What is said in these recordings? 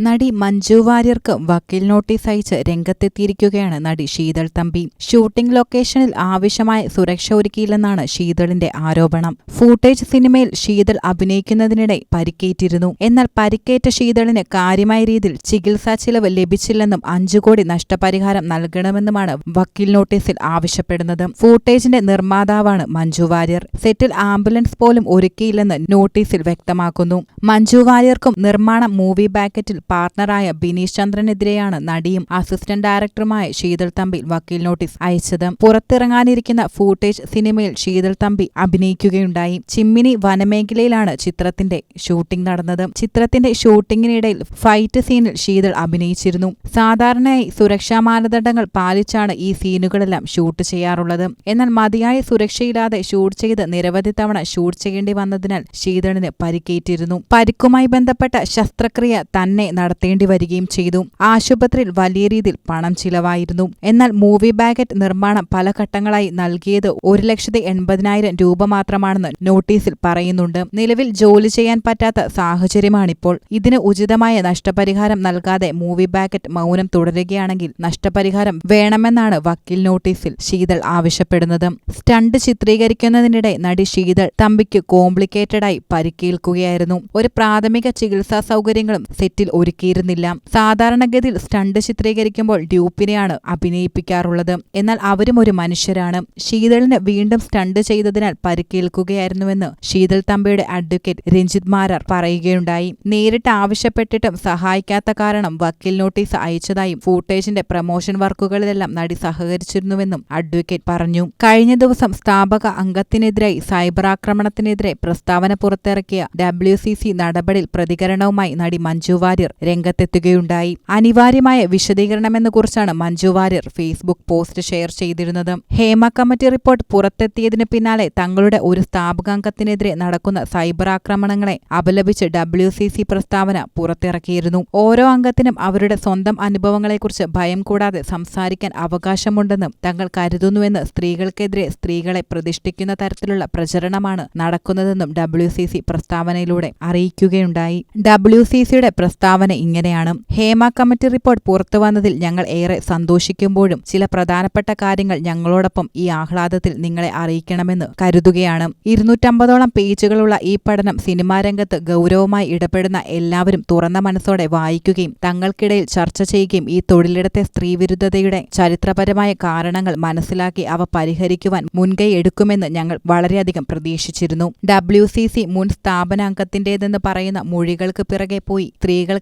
നടി മഞ്ജു വാര്യർക്ക് വക്കീൽ നോട്ടീസ് അയച്ച് രംഗത്തെത്തിയിരിക്കുകയാണ് നടി ശീതൾ തമ്പി. ഷൂട്ടിംഗ് ലൊക്കേഷനിൽ ആവശ്യമായ സുരക്ഷ ഒരുക്കിയില്ലെന്നാണ് ശീതളിന്റെ ആരോപണം. ഫൂട്ടേജ് സിനിമയിൽ ശീതൾ അഭിനയിക്കുന്നതിനിടെ പരിക്കേറ്റിരുന്നു. എന്നാൽ പരിക്കേറ്റ ശീതളിന് കാര്യമായ രീതിയിൽ ചികിത്സാ ചിലവ് ലഭിച്ചില്ലെന്നും അഞ്ചു കോടി നഷ്ടപരിഹാരം നൽകണമെന്നുമാണ് വക്കീൽ നോട്ടീസിൽ ആവശ്യപ്പെടുന്നത്. ഫൂട്ടേജിന്റെ നിർമ്മാതാവാണ് മഞ്ജു വാര്യർ. സെറ്റിൽ ആംബുലൻസ് പോലും ഒരുക്കിയില്ലെന്ന് നോട്ടീസിൽ വ്യക്തമാക്കുന്നു. മഞ്ജു വാര്യർക്കും നിർമ്മാണ മൂവി ബാക്കറ്റിൽ പാർട്ണറായ ബിനീഷ് ചന്ദ്രനെതിരെയാണ് നടിയും അസിസ്റ്റന്റ് ഡയറക്ടറുമായ ശീതൾ തമ്പി വക്കീൽ നോട്ടീസ് അയച്ചത്. പുറത്തിറങ്ങാനിരിക്കുന്ന ഫൂട്ടേജ് സിനിമയിൽ ശീതൾ തമ്പി അഭിനയിക്കുകയുണ്ടായി. ചിമ്മിനി വനമേഖലയിലാണ് ചിത്രത്തിന്റെ ഷൂട്ടിംഗ് നടന്നത്. ചിത്രത്തിന്റെ ഷൂട്ടിംഗിനിടയിൽ ഫൈറ്റ് സീനിൽ ശീതൾ അഭിനയിച്ചിരുന്നു. സാധാരണയായി സുരക്ഷാ മാനദണ്ഡങ്ങൾ പാലിച്ചാണ് ഈ സീനുകളെല്ലാം ഷൂട്ട് ചെയ്യാറുള്ളത്. എന്നാൽ മതിയായ സുരക്ഷയില്ലാതെ ഷൂട്ട് ചെയ്ത് നിരവധി തവണ ഷൂട്ട് ചെയ്യേണ്ടി വന്നതിനാൽ ശീതളിന് പരിക്കേറ്റിരുന്നു. പരിക്കുമായി ബന്ധപ്പെട്ട ശസ്ത്രക്രിയ തന്നെ നടത്തേണ്ടി വരികയും ചെയ്തു. ആശുപത്രിയിൽ വലിയ രീതിയിൽ പണം ചിലവായിരുന്നു. എന്നാൽ മൂവി ബാഗറ്റ് നിർമ്മാണം പല ഘട്ടങ്ങളായി നൽകിയത് ഒരു ലക്ഷത്തി എൺപതിനായിരം രൂപ മാത്രമാണെന്ന് നോട്ടീസിൽ പറയുന്നുണ്ട്. നിലവിൽ ജോലി ചെയ്യാൻ പറ്റാത്ത സാഹചര്യമാണിപ്പോൾ. ഇതിന് ഉചിതമായ നഷ്ടപരിഹാരം നൽകാതെ മൂവി ബാഗറ്റ് മൗനം തുടരുകയാണെങ്കിൽ നഷ്ടപരിഹാരം വേണമെന്നാണ് വക്കീൽ നോട്ടീസിൽ ശീതൾ ആവശ്യപ്പെടുന്നത്. സ്റ്റണ്ട് ചിത്രീകരിക്കുന്നതിനിടെ നടി ശീതൾ തമ്പിക്ക് കോംപ്ലിക്കേറ്റഡായി പരിക്കേൽക്കുകയായിരുന്നു. ഒരു പ്രാഥമിക ചികിത്സാ സൗകര്യങ്ങളും സെറ്റിൽ ഒരുക്കിയിരുന്നില്ല. സാധാരണഗതിയിൽ സ്റ്റണ്ട് ചിത്രീകരിക്കുമ്പോൾ ഡ്യൂപ്പിനെയാണ് അഭിനയിപ്പിക്കാറുള്ളത്. എന്നാൽ അവരും ഒരു മനുഷ്യരാണ്. ശീതളിന് വീണ്ടും സ്റ്റണ്ട് ചെയ്തതിനാൽ പരിക്കേൽക്കുകയായിരുന്നുവെന്ന് ശീതൾ തമ്പയുടെ അഡ്വക്കേറ്റ് രഞ്ജിത് മാരാർ പറയുകയുണ്ടായി. നേരിട്ട് ആവശ്യപ്പെട്ടിട്ടും സഹായിക്കാത്ത കാരണം വക്കീൽ നോട്ടീസ് അയച്ചതായും ഫൂട്ടേജിന്റെ പ്രമോഷൻ വർക്കുകളിലെല്ലാം നടി സഹകരിച്ചിരുന്നുവെന്നും അഡ്വക്കേറ്റ് പറഞ്ഞു. കഴിഞ്ഞ ദിവസം സ്ഥാപക അംഗത്തിനെതിരായി സൈബർ ആക്രമണത്തിനെതിരെ പ്രസ്താവന പുറത്തിറക്കിയ ഡബ്ല്യു സി സി നടപടിയിൽ പ്രതികരണവുമായി നടി മഞ്ജു വാര്യർ രംഗത്തെത്തുകയുണ്ടായി. അനിവാര്യമായ വിശദീകരണമെന്ന് കുറിച്ചാണ് Manju Warrier Facebook post share ചെയ്തിരുന്നത്. ഹേമ കമ്മിറ്റി റിപ്പോർട്ട് പുറത്തെത്തിയതിന് പിന്നാലെ തങ്ങളുടെ ഒരു സ്ഥാപകാംഗത്തിനെതിരെ നടക്കുന്ന സൈബർ ആക്രമണങ്ങളെ അപലപിച്ച് ഡബ്ല്യു സി സി പ്രസ്താവന പുറത്തിറക്കിയിരുന്നു. ഓരോ അംഗത്തിനും അവരുടെ സ്വന്തം അനുഭവങ്ങളെക്കുറിച്ച് ഭയം കൂടാതെ സംസാരിക്കാൻ അവകാശമുണ്ടെന്നും തങ്ങൾ കരുതുന്നുവെന്ന് സ്ത്രീകൾക്കെതിരെ സ്ത്രീകളെ പ്രതിഷ്ഠിക്കുന്ന തരത്തിലുള്ള പ്രചരണമാണ് നടക്കുന്നതെന്നും ഡബ്ല്യു സി സി പ്രസ്താവനയിലൂടെ അറിയിക്കുകയുണ്ടായി. ഡബ്ല്യു സി സിയുടെ പ്രസ്താവന ഇങ്ങനെയാണ്. ഹേമ കമ്മിറ്റി റിപ്പോർട്ട് പുറത്തുവന്നതിൽ ഞങ്ങൾ ഏറെ സന്തോഷിക്കുമ്പോഴും ചില പ്രധാനപ്പെട്ട കാര്യങ്ങൾ ഞങ്ങളോടൊപ്പം ഈ ആഹ്ലാദത്തിൽ നിങ്ങളെ അറിയിക്കണമെന്ന് കരുതുകയാണ്. ഇരുന്നൂറ്റമ്പതോളം പേജുകളുള്ള ഈ പഠനം സിനിമാ രംഗത്ത് ഗൗരവമായി ഇടപെടുന്ന എല്ലാവരും തുറന്ന മനസ്സോടെ വായിക്കുകയും തങ്ങൾക്കിടയിൽ ചർച്ച ചെയ്യുകയും ഈ തൊഴിലിടത്തെ സ്ത്രീവിരുദ്ധതയുടെ ചരിത്രപരമായ കാരണങ്ങൾ മനസ്സിലാക്കി അവ പരിഹരിക്കുവാൻ മുൻകൈ എടുക്കുമെന്ന് ഞങ്ങൾ വളരെയധികം പ്രതീക്ഷിച്ചിരുന്നു. ഡബ്ല്യു സി സി മുൻ സ്ഥാപനാംഗത്തിന്റേതെന്ന് പറയുന്ന മൊഴികൾക്ക് പിറകെ പോയി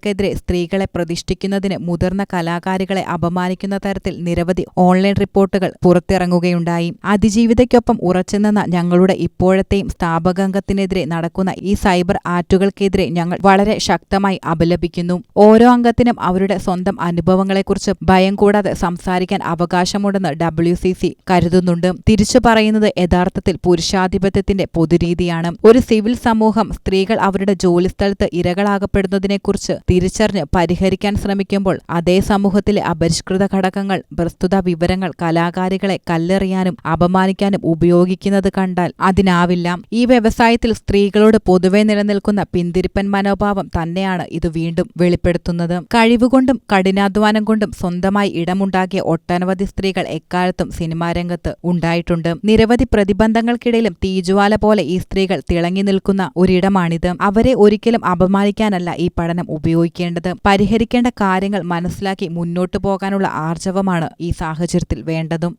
സ്ത്രീകൾക്കെതിരെ സ്ത്രീകളെ പ്രതിഷ്ഠിക്കുന്നതിന് മുതിർന്ന കലാകാരികളെ അപമാനിക്കുന്ന തരത്തിൽ നിരവധി ഓൺലൈൻ റിപ്പോർട്ടുകൾ പുറത്തിറങ്ങുകയുണ്ടായി. അതിജീവിതയ്ക്കൊപ്പം ഉറച്ചുനിന്ന ഞങ്ങളുടെ ഇപ്പോഴത്തെയും സ്ഥാപകാംഗത്തിനെതിരെ നടക്കുന്ന ഈ സൈബർ ആറ്റുകൾക്കെതിരെ ഞങ്ങൾ വളരെ ശക്തമായി അപലപിക്കുന്നു. ഓരോ അംഗത്തിനും അവരുടെ സ്വന്തം അനുഭവങ്ങളെക്കുറിച്ച് ഭയം കൂടാതെ സംസാരിക്കാൻ അവകാശമുണ്ടെന്ന് ഡബ്ല്യു സി സി കരുതുന്നുണ്ട്. തിരിച്ചു പറയുന്നത് യഥാർത്ഥത്തിൽ പുരുഷാധിപത്യത്തിന്റെ പൊതുരീതിയാണ്. ഒരു സിവിൽ സമൂഹം സ്ത്രീകൾ അവരുടെ ജോലിസ്ഥലത്ത് ഇരകളാകപ്പെടുന്നതിനെക്കുറിച്ച് തിരിച്ചറിഞ്ഞ് പരിഹരിക്കാൻ ശ്രമിക്കുമ്പോൾ അതേ സമൂഹത്തിലെ അപരിഷ്കൃത ഘടകങ്ങൾ പ്രസ്തുത വിവരങ്ങൾ കലാകാരികളെ കല്ലെറിയാനും അപമാനിക്കാനും ഉപയോഗിക്കുന്നത് കണ്ടാൽ അതിനാവില്ല. ഈ വ്യവസായത്തിൽ സ്ത്രീകളോട് പൊതുവെ നിലനിൽക്കുന്ന പിന്തിരിപ്പൻ മനോഭാവം തന്നെയാണ് ഇത് വീണ്ടും വെളിപ്പെടുത്തുന്നത്. കഴിവുകൊണ്ടും കഠിനാധ്വാനം കൊണ്ടും സ്വന്തമായി ഇടമുണ്ടാക്കിയ ഒട്ടനവധി സ്ത്രീകൾ എക്കാലത്തും സിനിമാ രംഗത്ത് ഉണ്ടായിട്ടുണ്ട്. നിരവധി പ്രതിബന്ധങ്ങൾക്കിടയിലും തീജ്വാല പോലെ ഈ സ്ത്രീകൾ തിളങ്ങി നിൽക്കുന്ന ഒരിടമാണിത്. അവരെ ഒരിക്കലും അപമാനിക്കാനല്ല ഈ പഠനം ഉപയോഗിക്കേണ്ടത് പരിഹരിക്കേണ്ട കാര്യങ്ങൾ മനസ്സിലാക്കി മുന്നോട്ടു പോകാനുള്ള ആർജവമാണ് ഈ സാഹചര്യത്തിൽ വേണ്ടതും.